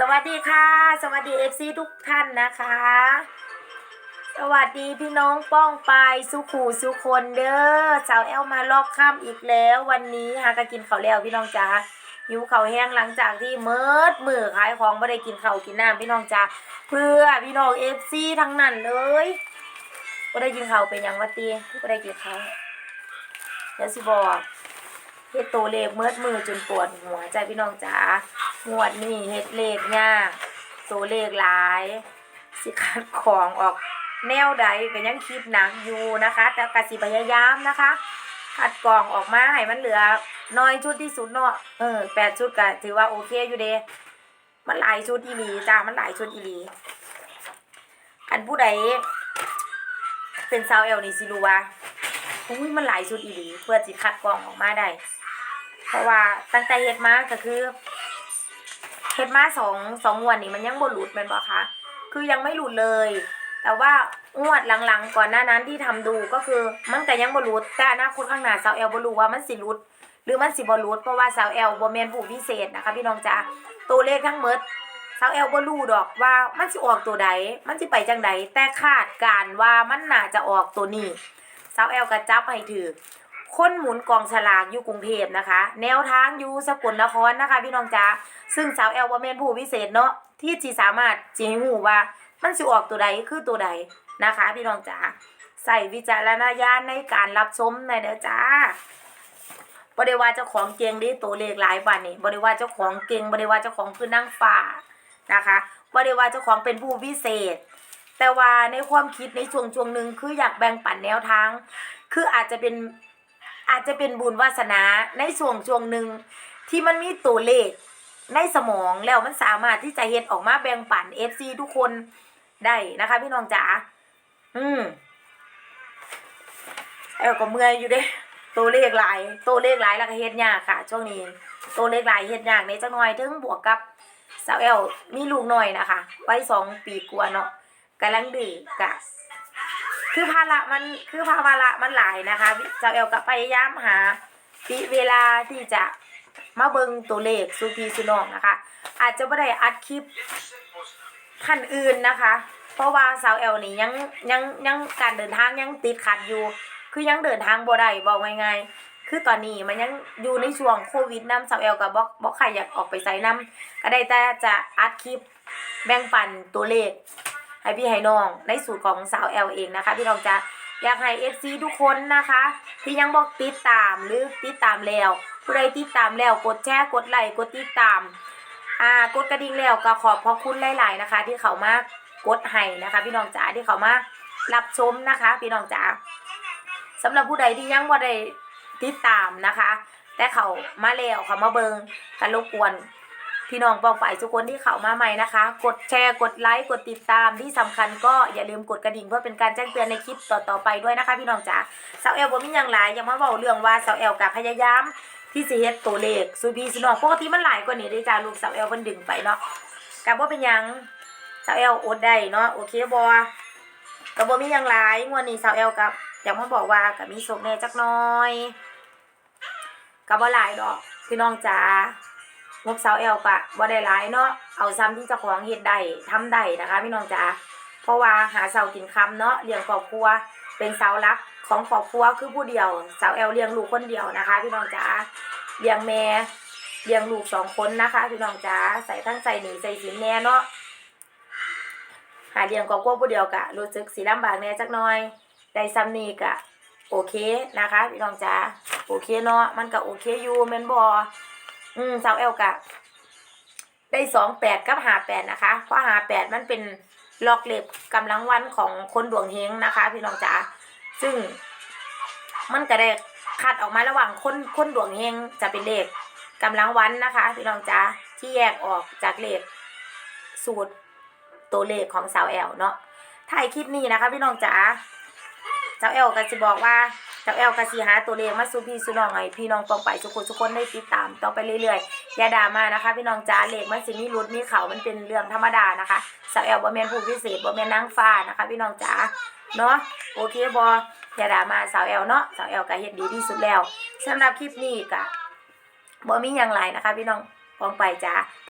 สวัสดีค่ะ สวัสดีเอฟซีทุกท่านนะคะ สวัสดีพี่น้องป้องปายสุขูสุคนเด้อสาวแอลมาลอกข้ามอีกแล้ว วันนี้หาก็กินข้าวแล้วพี่น้องจ๋าหิวข้าวแห้งหลังจากที่เมิดมือขายของไม่ได้กินข้าวกินน้ำพี่น้องจ๋าเพื่อพี่น้องเอฟซีทั้งนั้นเลยไม่ได้กินข้าวเป็นหยังวะตีไม่ได้กินข้าวเดี๋ยวสิบอก ฮ็ดตัวเลขเมิดมือจนปวดหัวใจพี่น้องจ๋างวดนี้เฮ็ดเลขยากตัวเลขหลาย สิคัดของออกแนวใดก็ยังคิดหนักอยู่นะคะ แต่กสิพยายามนะคะคัดกรองออกมาให้มันเหลือน้อยชุดที่สุดเนาะเออแปดชุดก็ถือว่าโอเคอยู่เดมันหลายชุดอีหลีจ้ามันหลายชุดอีหลีอันผู้ใดเป็นสาวเอลนี่สิรู้ว่าอุ้ยมันหลายชุดอีหลี เพื่อสิคัดกรองออกมาได้ เพราะว่าตั้งแต่เฮ็ดมาก็คือเฮ็ดมาสองสองงวดนี่มันยังบ่หลุดแม่นบ่คะคือยังไม่หลุดเลย แต่ว่างวดหลังๆก่อนหน้านั้นที่ทำดูก็คือมันก็ยังบ่หลุดแต่อนาคตข้างหน้าสาวแอลบ่รู้ว่ามันสิหลุดหรือมันสิบ่หลุดเพราะว่าสาวแอลบ่แมนผู้พิเศษนะคะพี่น้องจ๋าตัวเลขทั้งหมดสาวแอลบ่รู้ดอกว่ามันสิออกตัวใดมันสิไปจังใดแต่คาดการว่ามันน่าจะออกตัวนี้สาวแอลก็จับให้ถือ คนหมุนกองฉลากอยู่กรุงเทพนะคะ แนวทางอยู่สกลนครนะคะ พี่น้องจ๋าซึ่งสาวแอลว่าแมนผู้พิเศษเนาะที่จีสามารถจีหูว่ามันสิออกตัวใดคือตัวใดนะคะ พี่น้องจ๋าใส่วิจารณญาณในการรับชมในอยเด้อจ้าบริวาเจ้าของเก่งดิตัวเลขหลายบันนี่บริวาเจ้าของเก่งบริวาเจ้าของคือนั่งฟ้านะคะบริวาเจ้าของเป็นผู้พิเศษ แต่ว่าในความคิดในช่วงช่วงหนึ่งคืออยากแบ่งปันแนวทาง คืออาจจะเป็น อาจจะเป็นบุญวาสนาในช่วงช่วงหนึ่งที่มันมีตัวเลขในสมองแล้วมันสามารถที่จะเฮ็ดออกมาแบ่งปัน FC ทุกคนได้นะคะ พี่น้องจ๋าอืมเออก็เมื่อยอยู่เด้ตัวเลขหลายตัวเลขหลายแล้วก็เฮ็ดยากค่ะ ช่วงนี้ตัวเลขหลายเฮ็ดยากในจังหน่อยถึงบวกกับสาวแอลมีลูกหน้อยนะคะไว้สองปีกว่าเนาะกำลังดื้อกะ คือภาระมันคือภาระมันหลายนะคะเจ้าเอลก็พยายามหาปิเวลาที่จะมาเบิงตัวเลขสุพีสุนองนะคะ อาจจะไม่ได้อัดคลิปท่านอื่นนะคะ เพราะว่าสาวเอลนี่ยังยังยังการเดินทางยังติดขัดอยู่ คือยังเดินทางบ่ได้บอกง่ายๆคือตอนนี้มันยังอยู่ในช่วงโควิดน้ำสาวเอลกับบอกบอกใครอยากออกไปใส่น้ำก็ได้แต่จะอัดคลิปแบ่งปันตัวเลข ให้พี่ให้น้อง ในสูตรของสาวแอลเองนะคะ พี่น้องจะอยากให้เอฟซีทุกคนนะคะ ที่ยังบอกติดตามหรือติดตามแล้วผู้ใดติดตามแล้วกดแชร์กดไลค์กดติดตามอ่ากดกระดิ่งแล้วก็ขอบพระคุณหลาย ๆ นะคะ ที่เขามากดให้นะคะ พี่น้องจ๋าที่เขามารับชมนะคะ พี่น้องจ๋าสำหรับผู้ใดที่ยังบ่ได้ติดตามนะคะ แต่เขามาแล้วเขามาเบิงกันรบกวน พี่น้องปองฝ่ายทุกคนที่เข้ามาใหม่นะคะ กดแชร์กดไลค์กดติดตามที่สำคัญก็อย่าลืมกดกระดิ่งเพื่อเป็นการแจ้งเตือนในคลิปต่อๆไปด้วยนะคะ พี่น้องจ๋าสาวแอลบ่มีอย่างหลายอย่ามาเว้าเรื่องว่าสาวแอลกับพยายามที่สิเฮ็ดตัวเลขซูพีสิน้องปกติมันหลายกว่านี้เด้จ้าลูกสาวแอลเพิ่นดึงไปเนาะก็บ่เป็นยังสาวแอลอดได้เนาะโอเคบ่ก็บ่มีหยังหลายงวดนี้สาวแอลกับอยากมาบอกว่าก็มีโชคแน่จักน่อยก็บ่หลายดอกพี่น้องจ๋า งบสาวแอลกะบ่ได้หลายเนาะเอาซ้ำที่เจ้าของเฮ็ดได้ทำได้นะคะพี่น้องจ๋าเพราะว่าหาเสากินคำเนาะเลี้ยงครอบครัวเป็นเสาหลักของครอบครัวคือผู้เดียวสาวแอลเลี้ยงลูกคนเดียวนะคะ พี่น้องจ๋าเลี้ยงแม่เลี้ยงลูกสองคนนะคะพี่น้องจ๋าใส่ทั้งใส่หนีใส่สินแน่เนาะหาเลี้ยงครอบครัวผู้เดียวกะรู้สึกสีลำบากแน่จักหน่อยได้ซ้ำนี้กะโอเคนะคะ พี่น้องจ๋าโอเคเนาะมันก็โอเคอยู่แม่นบอ อืมสาวเอลกะได้สองแปดกับหาแปดนะคะ เพราะหาแปดมันเป็นล็อกเล็บกำลังวันของคนดวงเฮงนะคะ พี่น้องจ๋าซึ่ง มันก็ได้คัดออกมาระหว่างคนคนดวงเฮงจะเป็นเลขกำลังวันนะคะ พี่น้องจ๋าที่แยกออกจากเลขสูตรตัวเลขของสาวแอลเนาะถ่ายคลิปนี้นะคะ พี่น้องจ๋าสาวแอลก็จะบอกว่า สาวแอลกะสิหาตัวเลขมาสู่พี่สู่น้องให้พี่น้องปองไปทุกคนทุกคนได้ติดตามต่อไปเรื่อยๆอย่าด่ามานะคะ พี่น้องจ้าเลขมันสิมีรุดมีเขามันเป็นเรื่องธรรมดานะคะสาวแอลบ่แมนผู้พิเศษบ่แม่นนางฟ้านะคะ พี่น้องจ้าเนาะโอเคบ่อย่าด่ามาสาวแอลเนาะสาวแอลก็เฮ็ดดีที่สุดแล้วสำหรับคลิปนี้ก็บ่มีหยังหลายนะคะ พี่น้องปองไปจ้า